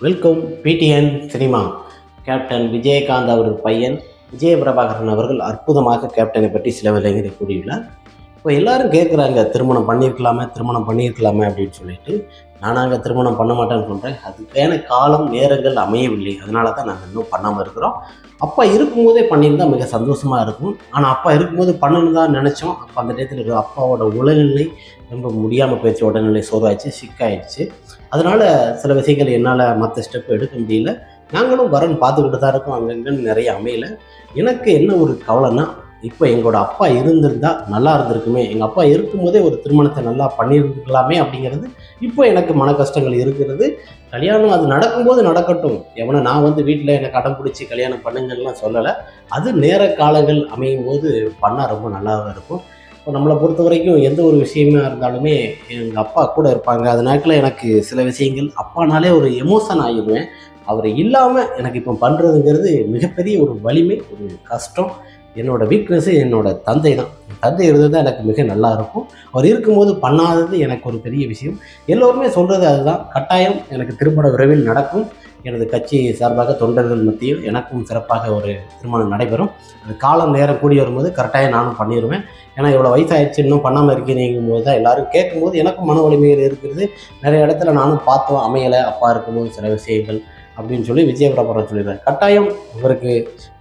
Welcome PTN cinema. Captain Vijayakanth அவரது பையன் விஜய பிரபாகரன் அவர்கள் அற்புதமாக கேப்டனை பற்றி சில விலைகளை கூறியுள்ளார். இப்போ எல்லாரும் கேட்குறாங்க திருமணம் பண்ணியிருக்கலாமே திருமணம் பண்ணியிருக்கலாமே அப்படின்னு சொல்லிட்டு. நானாங்க திருமணம் பண்ண மாட்டேன்னு சொல்கிறேன் அதுக்கான காலம் நேரங்கள் அமையவில்லை. அதனால தான் நாங்கள் இன்னும் பண்ணாமல் இருக்கிறோம். அப்பா இருக்கும்போதே பண்ணியிருந்தால் மிக சந்தோஷமாக இருக்கும். ஆனால் அப்பா இருக்கும்போது பண்ணணும் தான் நினச்சோம். அப்போ அந்த டயத்தில் அப்பாவோட உடல்நிலை ரொம்ப முடியாமல் போயிடுச்சு. உடல்நிலை சோர்வாயிடுச்சு சிக்காயிடுச்சு. அதனால் சில விஷயங்கள் என்னால் மற்ற ஸ்டெப் எடுக்க முடியல. நாங்களும் வரன் பார்த்துக்கிட்டு தான் இருக்கோம். அங்கங்கன்னு நிறைய அமையல. எனக்கு என்ன ஒரு கவலைன்னா இப்போ எங்களோட அப்பா இருந்திருந்தா நல்லா இருந்திருக்குமே. எங்கள் அப்பா இருக்கும்போதே ஒரு திருமணத்தை நல்லா பண்ணியிருக்கலாமே அப்படிங்கிறது இப்போ எனக்கு மன கஷ்டங்கள் இருக்கிறது. கல்யாணம் அது நடக்கும்போது நடக்கட்டும். எவனை நான் வந்து வீட்டில் எனக்கு அடம் பிடிச்சி கல்யாணம் பண்ணுங்கள்லாம் சொல்லலை. அது நேர காலங்கள் அமையும் போது பண்ணால் ரொம்ப நல்லாவே இருக்கும். இப்போ நம்மளை பொறுத்த வரைக்கும் எந்த ஒரு விஷயமா இருந்தாலுமே எங்கள் அப்பா கூட இருப்பாங்க. அதனால எனக்கு சில விஷயங்கள் அப்பானாலே ஒரு எமோஷன் ஆகிடுவேன் அவர் இல்லாமல் எனக்கு இப்போ பண்ணுறதுங்கிறது மிகப்பெரிய ஒரு வலிமை ஒரு கஷ்டம். என்னோட வீக்னஸ்ஸு என்னோடய தந்தை தான். தந்தை இருந்தது தான் எனக்கு மிக நல்லா இருக்கும். அவர் இருக்கும்போது பண்ணாதது எனக்கு ஒரு பெரிய விஷயம். எல்லோருமே சொல்கிறது அதுதான். கட்டாயம் எனக்கு திருமண விரைவில் நடக்கும். எனது கட்சி சார்பாக தொண்டர்கள் மத்தியில் எனக்கும் சிறப்பாக ஒரு திருமணம் நடைபெறும். அது காலம் நேரம் கூடி வரும்போது கரெக்டாக நானும் பண்ணிடுவேன் ஏன்னா இவ்வளோ வயசாகிடுச்சு இன்னும் பண்ணாமல் இருக்கிறீங்கும் போது தான் எல்லோரும் கேட்கும்போது எனக்கும் மன வலிமைகள் இருக்கிறது. நிறைய இடத்துல நானும் பார்த்தோம் அமையலை. அப்பா இருக்கும்போது சில விஷயங்கள் அப்படின்னு சொல்லி விஜயபிரபரம் சொல்லிடுறாரு. கட்டாயம் இவருக்கு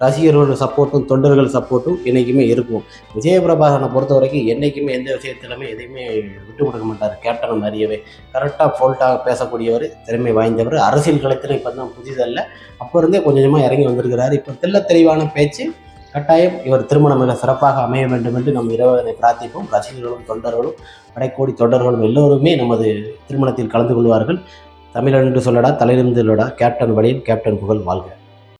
ரசிகர்களோட சப்போர்ட்டும் தொண்டர்கள் சப்போர்ட்டும் என்றைக்குமே இருக்கும். விஜயபிரபாகரனை பொறுத்த வரைக்கும் என்றைக்குமே எந்த விஷயத்திலுமே எதையுமே விட்டு கொடுக்க மாட்டார். கேப்டன் மாதிரியவே. கரெக்டாக ஃபோல்ட்டாக பேசக்கூடியவர் திறமை வாய்ந்தவர். அரசியல் களத்தில் இப்போ தான் புதிதல்ல. அப்போ இருந்தே கொஞ்சம் கொஞ்சமாக இறங்கி வந்திருக்கிறார். இப்போ தெள்ள தெளிவான பேச்சு. கட்டாயம் இவர் திருமணம் மிக சிறப்பாக அமைய வேண்டும் என்று நம் இரவனை பிரார்த்திப்போம். ரசிகர்களும் தொண்டர்களும் படைக்கோடி தொண்டர்களும் எல்லோருமே நமது திருமணத்தில் கலந்து கொள்வார்கள். தமிழன் என்று சொல்லடா தலைநிமிந்து இல்லடா கேப்டன் வழியில் கேப்டன் புகழ் வாழ்க.